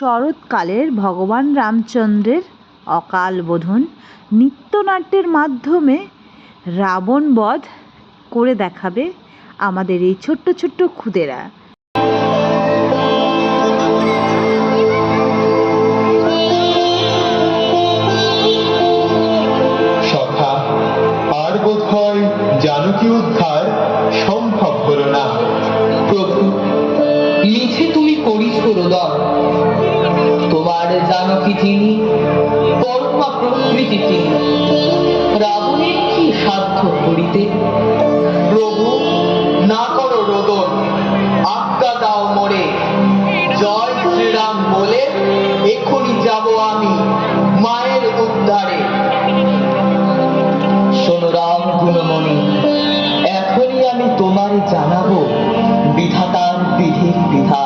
শরৎকালের ভগবান রামচন্দ্রের অকাল বোধন নৃত্যনাট্যের মাধ্যমে রাবণ বধ করে দেখাবে আমাদের এই ছোট্ট ছোট্ট খুদেরা। জানকী উদ্ধার জানকী তিনি পরমা প্রকৃতি তিনি। রাবণের কি সাধ্য করিতে? প্রভু, না করো রোদন, আজ্ঞা দাও মোরে। জয় শ্রীরাম বলে এক্ষুনি যাব আমি মায়ের উদ্ধারে। শোনো রাম গুণমণি, এখনই আমি তোমার জানাব বিধাতার বিধির বিধান।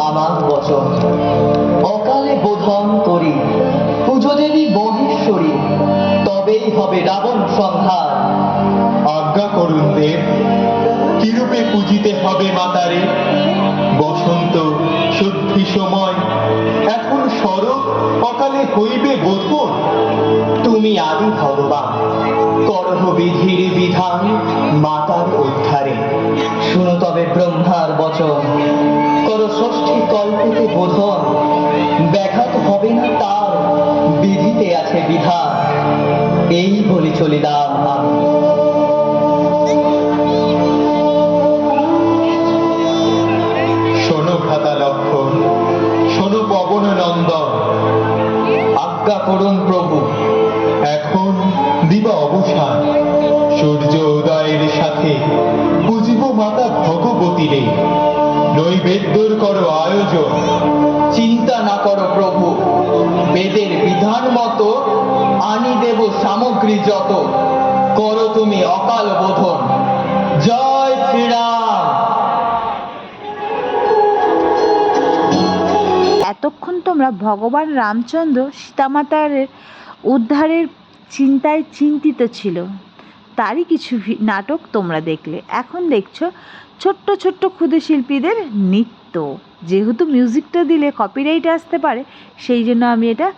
আমার বচন। অকালে বোধন করি পুজো দেবী মহেশ্বরী তবেই হবে রাবণ সংহার আজ্ঞা করুন দেব কিরূপে পূজিতে হবে মাতারে? বসন্ত শুদ্ধি সময় এখন শরৎ অকালে হইবে বোধন। তুমি আদি ভগবান করহ বিধির বিধান মাতার উদ্ধারে। শুনো তবে ব্রহ্মার বচন। ষষ্ঠী কল্পতে বোধন ব্যাঘাত হবে না তার বিধিতে আছে বিধান। এই বলে চলিলাম পবন নন্দন প্রভু, এখন দিবা অবসান। সূর্য উদয়ের সাথে পুজিব মাতা ভগবতীরে নৈবেদ্যর করো আয়োজন। চিন্তা না করো প্রভু, বেদের বিধান মতো আনি দেব সামগ্রী যত। করো তুমি অকাল বোধন। জয় শ্রীরাম। এতক্ষণ তোমরা ভগবান রামচন্দ্র সীতামাতার উদ্ধারের চিন্তায় চিন্তিত ছিল। তারই কিছু নাটক তোমরা দেখলে। এখন দেখছ ছোট্ট ছোট্ট ক্ষুদে শিল্পীদের নৃত্য। যেহেতু মিউজিকটা দিলে কপিরাইট আসতে পারে, সেই জন্য আমি এটা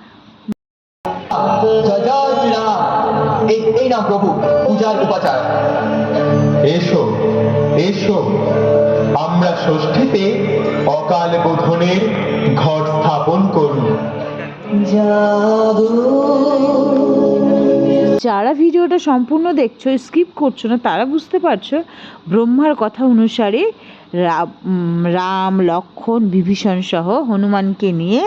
এই এই না প্রভু, পূজার উপাচার। এসো এসো। আমরা ষষ্ঠীতে অকাল বোধনের ঘট স্থাপন করুন। যারা ভিডিওটা সম্পূর্ণ দেখছ স্কিপ করছ না, তারা বুঝতে পারছ ব্রহ্মার কথা অনুসারে রাম, লক্ষণ, বিভীষণ সহ হনুমানকে নিয়ে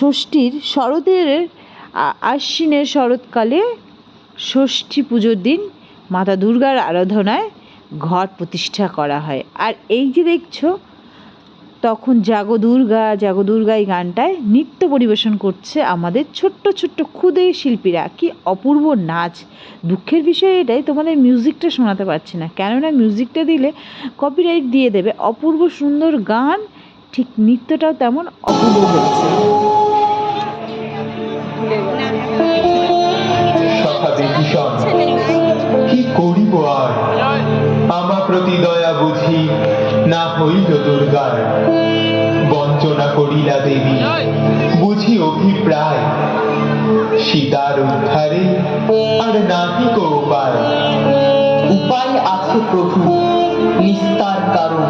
ষষ্ঠীর শরতের আশ্বিনের শরৎকালে ষষ্ঠী পুজোর দিন মাতা দুর্গার আরাধনায় ঘট প্রতিষ্ঠা করা হয়। আর এই যে দেখছ তখন জাগো দুর্গা জাগো দুর্গা এই গানটায় নৃত্য পরিবেশন করছে আমাদের ছোট্ট ছোট্ট ক্ষুদে শিল্পীরা। কি অপূর্ব নাচ। দুঃখের বিষয় এটাই, তোমাদের মিউজিকটা শোনাতে পারছি না। কেননা মিউজিকটা দিলে কপিরাইট দিয়ে দেবে অপূর্ব সুন্দর গান। ঠিক নৃত্যটাও তেমন অপূর্ব সখা কি করিব আর? আমা প্রতি হইল দুর্গার বঞ্চনা করিলা দেবী। বুঝি অভিপ্রায়, সীতার উদ্ধারে আর নাহি কো উপায় উপায় আছে প্রভু, নিস্তার কারণ।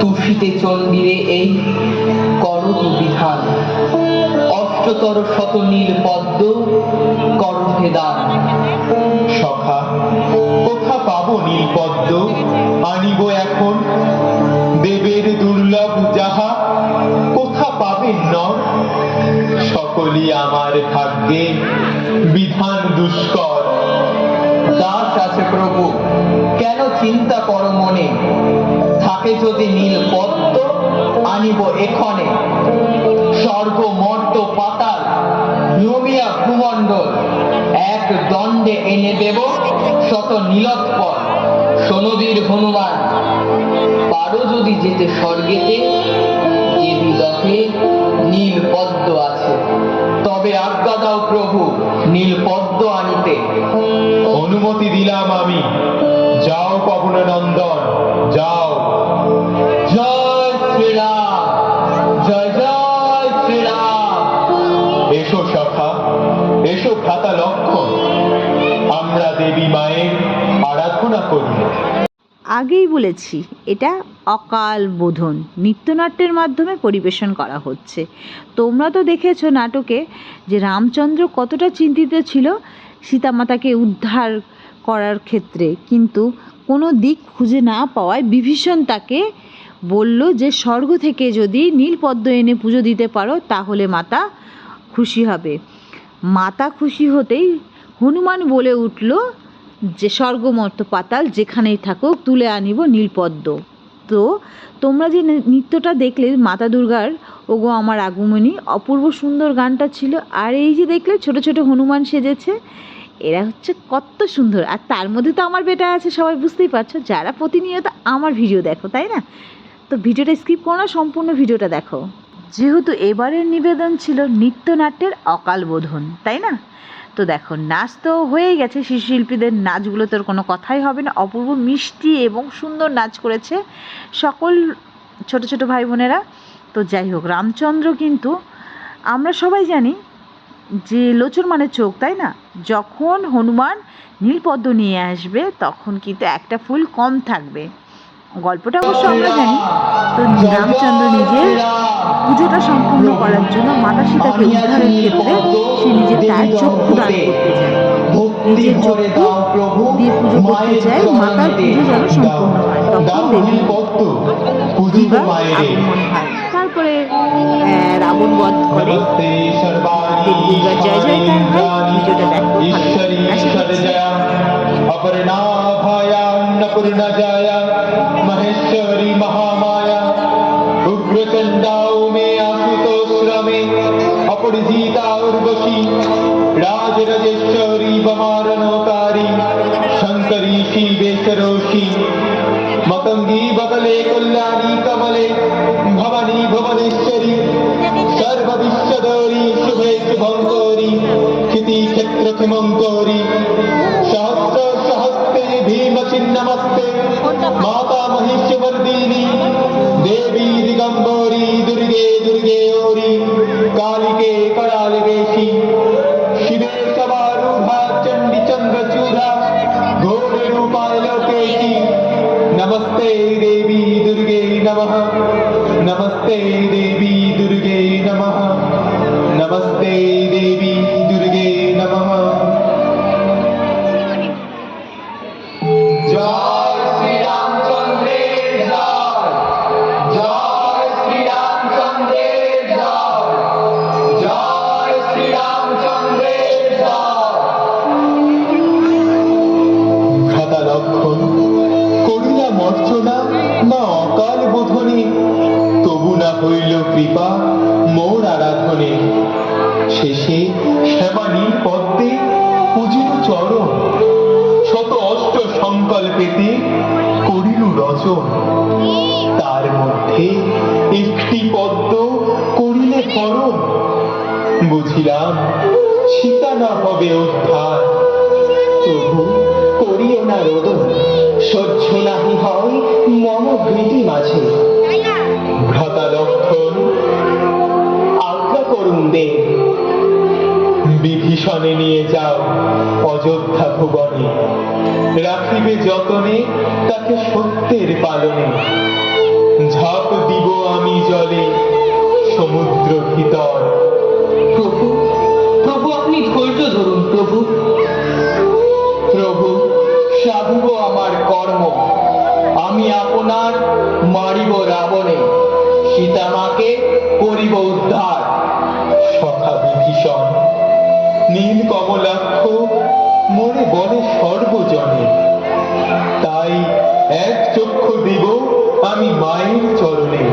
তুষিতে চন্দিরে এই করহ বিধান। অষ্টতর শত নীল পদ্ম করহে দান। সখা, কোথা পাবো নীলপদ্ম? আনিব এখন দেবের দুর্লভ যাহা, কোথা পাবেন নর? সকলই আমার ভাগ্যে বিধান দুষ্কর। দাস আছে প্রভু, কেন চিন্তা কর মনে? থাকে যদি নীল পদ্ম আনিব এক্ষণে স্বর্গ মর্ত পাতাল নমিয়া ভূমণ্ডল। এক দণ্ডে এনে দেব শত নীলৎপর সোনবীর হনুমান, পারো যদি যেতে স্বর্গেতে, যে বিদকে নীল পদ্ম আছে। তবে আজ্ঞা দাও প্রভু নীল পদ্ম আনিতে। অনুমতি দিলাম আমি। যাও পবন নন্দন যাও। আগেই বলেছি, এটা অকাল বোধন। নৃত্যনাট্যের মাধ্যমে পরিবেশন করা হচ্ছে। তোমরা তো দেখেছ নাটকে যে রামচন্দ্র কতটা চিন্তিত ছিল সীতামাতাকে উদ্ধার করার ক্ষেত্রে, কিন্তু কোনো দিক খুঁজে না পাওয়ায় বিভীষণ তাকে বলল যে, স্বর্গ থেকে যদি নীলপদ্ম এনে পুজো দিতে পারো, তাহলে মাতা খুশি হবে। মাতা খুশি হতেই হনুমান বলে উঠল যে স্বর্গমর্ত পাতাল যেখানেই থাকুক তুলে আনিব নীলপদ্ম। তো তোমরা যে নৃত্যটা দেখলে মাতা দুর্গার, ওগো আমার আগমনী, অপূর্ব সুন্দর গানটা ছিল। আর এই যে দেখলে ছোট ছোট হনুমান সেজেছে, এরা হচ্ছে কত সুন্দর। আর তার মধ্যে তো আমার বেটা আছে, সবাই বুঝতেই পারছ। যারা প্রতিনিয়ত আমার ভিডিও দেখো, তাই না? তো ভিডিওটা স্কিপ করো না, সম্পূর্ণ ভিডিওটা দেখো। যেহেতু এবারের নিবেদন ছিল নৃত্যনাট্যের অকাল বোধন তাই না? তো দেখো, নাচ তো হয়েই গেছে। শিশু শিল্পীদের নাচগুলো তোর কোনো কথাই হবে না। অপূর্ব মিষ্টি এবং সুন্দর নাচ করেছে সকল ছোট ছোট ভাই বোনেরা। তো যাই হোক, রামচন্দ্র কিন্তু, আমরা সবাই জানি যে লোচন মানে চোখ, তাই না? যখন হনুমান নীলপদ্ম নিয়ে আসবে, তখন কিন্তু একটা ফুল কম থাকবে। গল্পটা অবশ্য আমরা জানি। তো রামচন্দ্র নিজের পুজোটা সম্পূর্ণ করার জন্য মাতা সীতাকে উদ্ধারের ক্ষেত্রে সে নিজের তার চক্ষু দান করতে চায়। নিজের চক্ষু দিয়ে পুজো করতে চায়, মাতার পুজো যেন সম্পূর্ণ হয়, তখন দেবী দিবা আগমন হয়। তারপরে রাবণ বধ করে দেবী দুর্গার জয় জয়কার হয় ভিডিওটা দেখো ভালো अपर्णाभायां न पूर्णजाया महेश्वरी महामाया उग्रचंडाओं में आसुतोस्र में अपरिजीता उर्वशी राजरजेश्वरी बमारनोतारी शंकरी शिवे सरोषी मतंगी बगले कल्याणी कमले भवनी भुवनेश्वरी सर्वविश्वदोरी शुभे शुभंकोरी क्षिति क्षेत्र क्षिमंकोरी নমস্তে দেবী দুর্গে নমঃ নমস্তে দেবী দুর্গে নমঃ নমস্তে তার মধ্যে একটি পদ্ম করিলে করণ বুঝিলাম, সীতা না হবে উদ্ধার। প্রভু করিও না রোদন, সহ্য নাহি হয় মম ভীতি মাঝে। ভ্রাতা লক্ষণ, আজ্ঞা করুন দে বিভীষণে নিয়ে যাও, অযোধ্যা ভুবনে। রাখিবে যতনে, তাকে সত্যের পালনে। ঝাঁপ দিব আমি জলে সমুদ্র ভিতর। কমলাক্ষ মনে বলে সর্বজনে। তাই এক চক্ষু দিব আমি মায়ের চরণে।